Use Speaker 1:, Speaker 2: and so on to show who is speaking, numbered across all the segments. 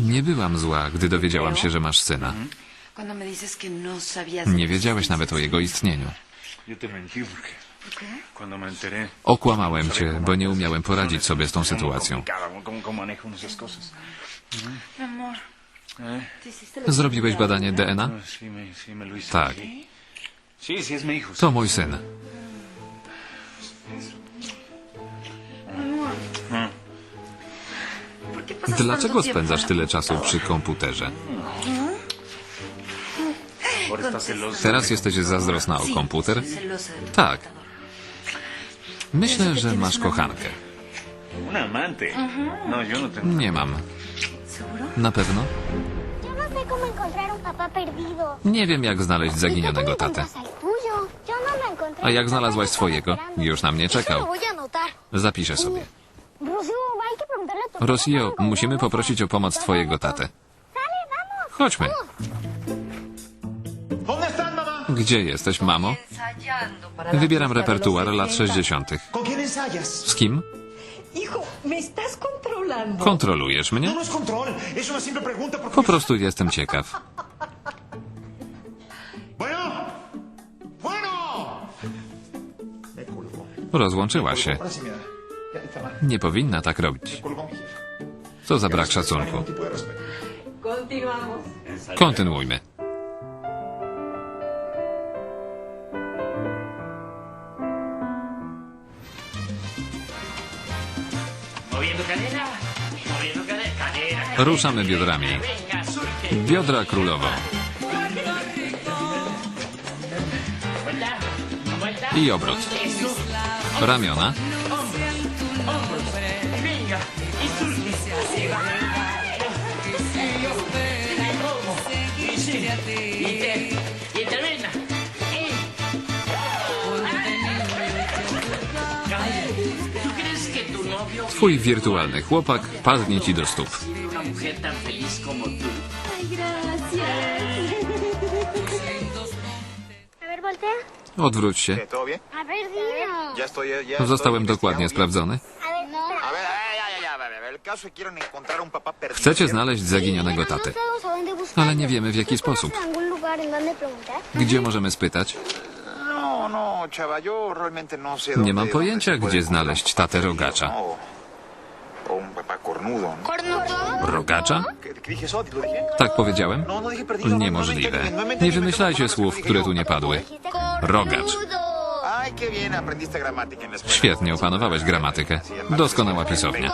Speaker 1: Nie byłam zła, gdy dowiedziałam się, że masz syna.
Speaker 2: No
Speaker 1: Nie wiedziałeś nawet o jego istnieniu. Okłamałem cię, bo nie umiałem poradzić sobie z tą sytuacją.
Speaker 3: ¿Eh?
Speaker 1: Zrobiłeś badanie DNA?
Speaker 3: No.
Speaker 1: Tak. To mój syn. Dlaczego spędzasz tyle czasu przy komputerze? Teraz jesteś zazdrosna o komputer? Tak. Myślę, że masz kochankę. Nie mam. Na pewno?
Speaker 4: No.
Speaker 1: Nie wiem, jak znaleźć
Speaker 4: ¿Y tú
Speaker 1: zaginionego tatę. A jak znalazłaś swojego? Już na mnie czekał. Zapiszę sobie.
Speaker 4: Cómo
Speaker 1: musimy poprosić o pomoc twojego tatę. Chodźmy. Gdzie jesteś, mamo? Wybieram repertuar lat
Speaker 2: 70.
Speaker 1: 60.
Speaker 5: ¿Con quién ensayas?
Speaker 1: Z kim? Kontrolujesz mnie? Po prostu jestem ciekaw. Rozłączyła się. Nie powinna tak robić. Co za brak szacunku. Kontynuujmy. Ruszamy biodrami. Biodra
Speaker 6: vuelta.
Speaker 1: I obrót. Ramiona. Twój wirtualny chłopak padnie ci do stóp. Odwróć się. Zostałem dokładnie sprawdzony. Chcecie znaleźć zaginionego
Speaker 4: buscarlo.
Speaker 1: Ale nie wiemy w jaki
Speaker 4: ¿Tú
Speaker 1: sposób. Gdzie możemy spytać?
Speaker 5: No, no, no
Speaker 1: Nie mam pojęcia, gdzie znaleźć tatę rogacza. Rogacza?
Speaker 5: ¿Lo dije?
Speaker 1: Tak powiedziałem?
Speaker 5: No, no no, no,
Speaker 1: Niemożliwe.
Speaker 5: no, no, no, no,
Speaker 1: Nie
Speaker 5: no,
Speaker 1: wymyślajcie
Speaker 5: no,
Speaker 1: słów,
Speaker 5: no,
Speaker 1: które
Speaker 5: no,
Speaker 1: tu nie padły. Rogacz. Świetnie opanowałeś gramatykę. Doskonała pisownia.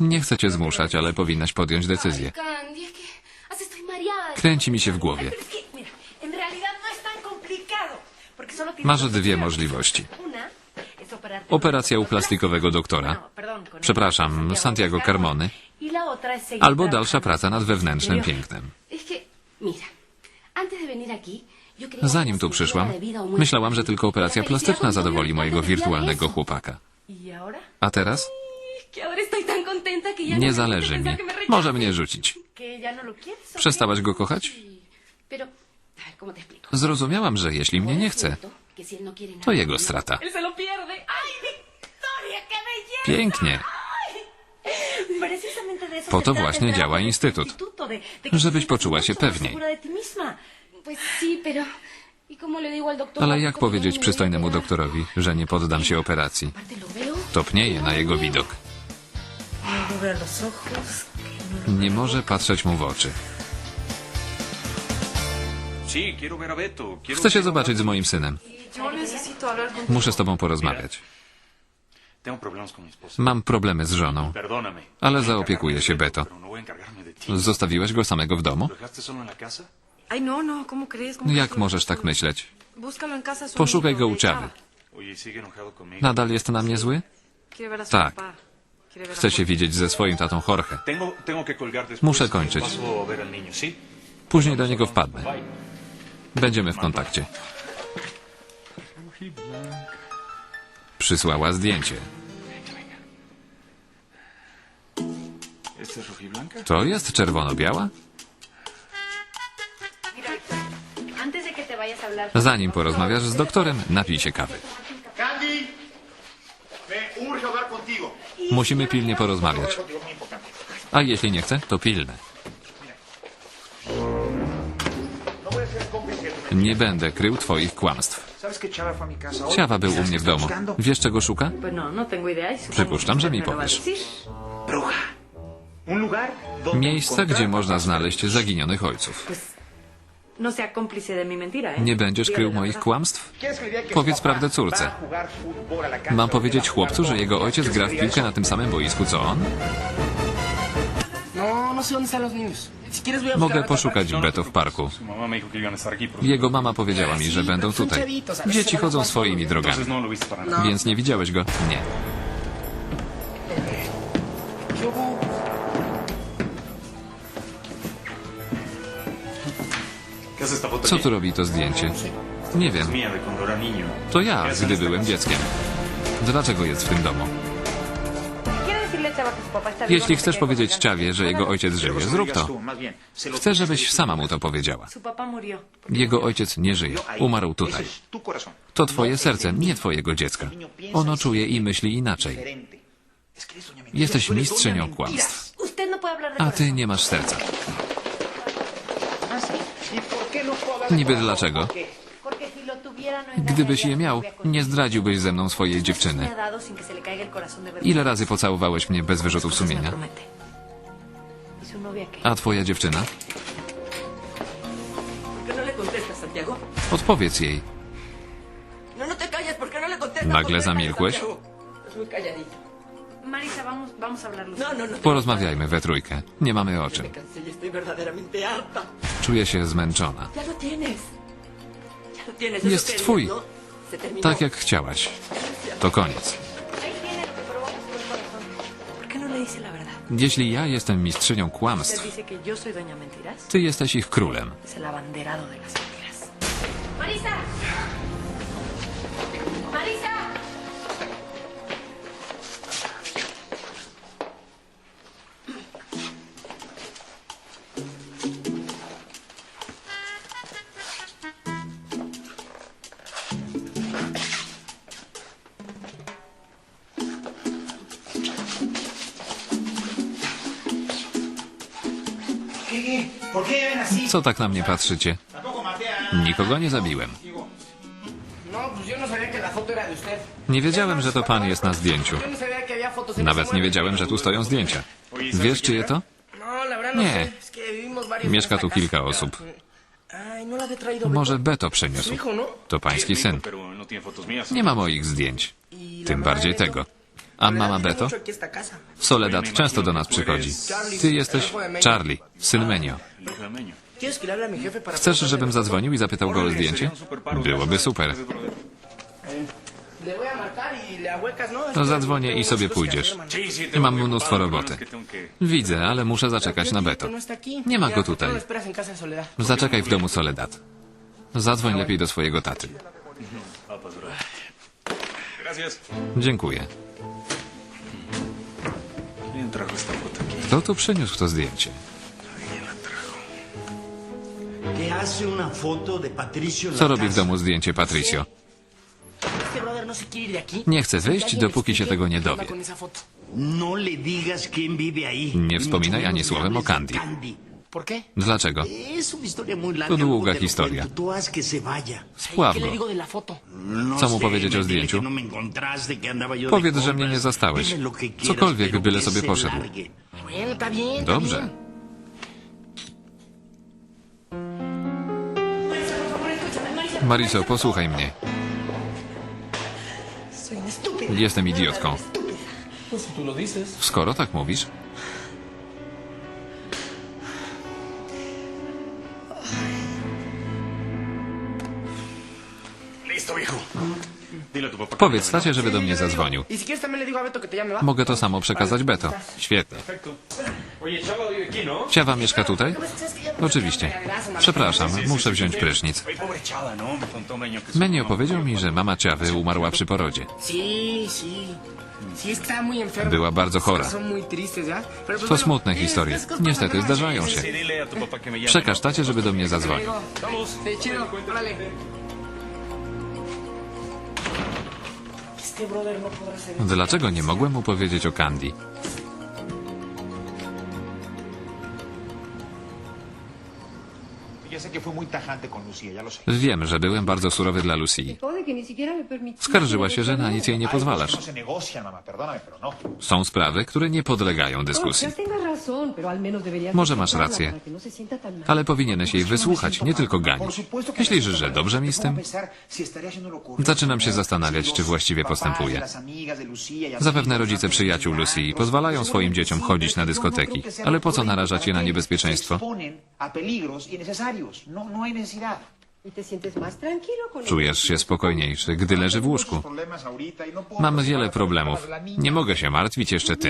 Speaker 2: No
Speaker 1: Nie chcę cię zmuszać, ale powinnaś podjąć decyzję. Kręci mi się w głowie.
Speaker 2: No
Speaker 1: Masz dwie możliwości. Operacja u plastikowego doktora.
Speaker 2: No,
Speaker 1: Przepraszam, Santiago Carmony.
Speaker 2: Y
Speaker 1: Albo dalsza praca nad wewnętrznym pięknem. Zanim tu przyszłam, myślałam, że tylko operacja plastyczna
Speaker 7: mi
Speaker 1: zadowoli
Speaker 7: novio
Speaker 1: mojego wirtualnego chłopaka.
Speaker 2: ¿Y?
Speaker 1: A teraz?
Speaker 7: No
Speaker 1: Nie zależy mi. Może mnie rzucić.
Speaker 2: ¿Que ya no?
Speaker 1: Przestałaś go kochać? Zrozumiałam, że jeśli mnie nie chce,
Speaker 7: no
Speaker 1: to jego strata. Pięknie. Po to właśnie działa instytut. Żebyś poczuła się pewniej.
Speaker 7: ¿Y?
Speaker 1: Ale jak powiedzieć
Speaker 7: no a
Speaker 1: przystojnemu doktorowi, że nie poddam się operacji? Topnieje na jego widok.
Speaker 2: No no
Speaker 1: Nie może patrzeć mu w oczy. Chcę się zobaczyć z moim synem. Muszę z tobą porozmawiać. Mam problemy z żoną, ale zaopiekuję się Beto.
Speaker 3: No.
Speaker 1: Zostawiłeś go samego w domu?
Speaker 2: No, no, ¿cómo crees? ¿Cómo
Speaker 1: Jak możesz tak myśleć? Poszukaj go u Czawy.
Speaker 3: ¿y.
Speaker 1: Nadal jest na mnie zły? Tak. Chce się widzieć ze swoim tatą Jorge. Muszę kończyć. Później do niego wpadnę. Będziemy w kontakcie. Przysłała zdjęcie. To jest czerwono-biała? Zanim porozmawiasz z doktorem, napij się kawy. Musimy pilnie porozmawiać. A jeśli nie chce, to pilne. Nie będę krył twoich kłamstw. Ciawa był u
Speaker 5: ¿Sabes
Speaker 1: mnie w domu. Wiesz, czego szuka?
Speaker 7: No, no
Speaker 1: Przypuszczam, że mi powiesz. Miejsce, gdzie można znaleźć zaginionych ojców.
Speaker 7: No ¿eh?
Speaker 1: Nie będziesz krył moich kłamstw?
Speaker 5: ¿Quieres que le diga que
Speaker 1: Powiedz prawdę córce. Mam powiedzieć chłopcu, że jego ojciec
Speaker 5: ¿Quieres
Speaker 1: gra w piłkę na tym samym boisku co on?
Speaker 6: No, no están los niños.
Speaker 1: Mogę poszukać Beto w parku. Jego mama powiedziała mi, że będą tutaj. Dzieci chodzą swoimi drogami. Więc nie widziałeś go? Nie.
Speaker 3: ¿Qué hace esta foto
Speaker 1: Co tu robi to zdjęcie? Nie wiem. To ja,
Speaker 3: ¿Qué hace en
Speaker 1: gdy byłem dzieckiem. Dlaczego jest w tym domu? Jeśli chcesz powiedzieć
Speaker 7: las
Speaker 1: Czawie, że jego ojciec żyje, zrób to. Chcę, żebyś sama mu to powiedziała. Jego ojciec nie żyje. Umarł tutaj. To twoje serce, nie twojego dziecka. Ono czuje i myśli inaczej. Jesteś mistrzynią kłamstw. A ty nie masz serca.
Speaker 5: Ah, sí. ¿Y por qué no puedo hablar de
Speaker 1: Niby dlaczego? Gdybyś je miał, nie zdradziłbyś ze mną swojej dziewczyny. Ile razy pocałowałeś mnie bez wyrzutów sumienia? A twoja dziewczyna?
Speaker 8: ¿Por qué no?
Speaker 1: Odpowiedz jej.
Speaker 8: No, no.
Speaker 1: Nagle zamilkłeś? Porozmawiajmy we trójkę. Nie mamy o czym.
Speaker 8: Y.
Speaker 1: Czuję się zmęczona. Jest twój. Tak jak chciałaś. To koniec. Jeśli ja jestem mistrzynią kłamstw, ty jesteś ich królem.
Speaker 7: Marisa.
Speaker 1: Co tak na mnie patrzycie? Nikogo nie zabiłem. Nie wiedziałem, że to pan jest na zdjęciu. Nawet nie wiedziałem, że tu stoją zdjęcia. Wiesz, czyje to? Nie. Mieszka tu kilka osób. Może
Speaker 6: Beto.
Speaker 1: Przeniósł. To pański syn. Nie ma moich zdjęć. Tym bardziej tego. A mama Beto? Soledad często do nas przychodzi. Ty jesteś Charlie, syn Menio.
Speaker 3: El hijo de Meño.
Speaker 6: ¿Quieres que le hable a mi jefe para
Speaker 1: Chcesz, żebym zadzwonił i zapytał go o zdjęcie?
Speaker 3: super.
Speaker 1: Byłoby super.
Speaker 6: Voy a marcar y ¿no?
Speaker 1: To
Speaker 6: que
Speaker 1: zadzwonię i sobie pójdziesz. Mam mnóstwo roboty. Widzę, ale muszę zaczekać na Beto.
Speaker 6: No.
Speaker 1: Nie ma go
Speaker 6: ¿por qué
Speaker 1: tutaj.
Speaker 6: no?
Speaker 1: Zaczekaj w domu Soledad. Zadzwoń lepiej do swojego taty.
Speaker 3: Gracias.
Speaker 1: Dziękuję. Kto tu przyniósł to zdjęcie?
Speaker 9: ¿Qué hace una foto de Patricio en
Speaker 1: Co robi w domu zdjęcie Patricio?
Speaker 6: Este brother no se quiere ir de aquí.
Speaker 1: Nie chce wyjść, dopóki się tego nie dowie.
Speaker 9: No le digas quién vive ahí.
Speaker 1: Nie wspominaj ani słowem o Candy. Dlaczego? To długa historia.
Speaker 9: cuento. Tú haz que se vaya.
Speaker 6: ¿Qué le
Speaker 1: Spławno.
Speaker 9: No
Speaker 1: Co mu powiedzieć o zdjęciu?
Speaker 9: no
Speaker 1: Powiedz, że mnie nie zastałeś. Cokolwiek, byle sobie poszedł. Dobrze. Mariso, posłuchaj mnie. Jestem idiotką. Skoro tak mówisz, powiedz tacie, żeby do mnie zadzwonił.
Speaker 6: Y.
Speaker 1: Mogę to samo przekazać Beto. Świetnie.
Speaker 3: ¿no?
Speaker 1: Ciawa mieszka tutaj? Oczywiście. Przepraszam, muszę wziąć prysznic.
Speaker 3: ¿no?
Speaker 1: Menio powiedział mi, że mama Ciawy umarła przy porodzie. Była bardzo chora. To smutne historie. Niestety
Speaker 6: ¿no?
Speaker 1: zdarzają się. Przekaż tacie, żeby do mnie zadzwonił. Dlaczego nie mogłem mu powiedzieć o Candy? Wiem, że byłem bardzo surowy dla Lucy. Skarżyła się, że na nic jej nie pozwalasz.
Speaker 5: no no.
Speaker 1: Są sprawy, które nie podlegają dyskusji. Może masz rację, ale powinieneś jej wysłuchać, nie tylko ganić. Myślisz,
Speaker 5: no.
Speaker 1: że dobrze mi z tym? Zaczynam się zastanawiać, czy właściwie postępuję. Zapewne rodzice przyjaciół Lucy pozwalają swoim dzieciom chodzić na dyskoteki, ale po co narażać je na niebezpieczeństwo?
Speaker 5: No, no hay necesidad.
Speaker 1: Czujesz się spokojniejszy, gdy leży w łóżku. Mam wiele problemów. Nie mogę się martwić jeszcze tym.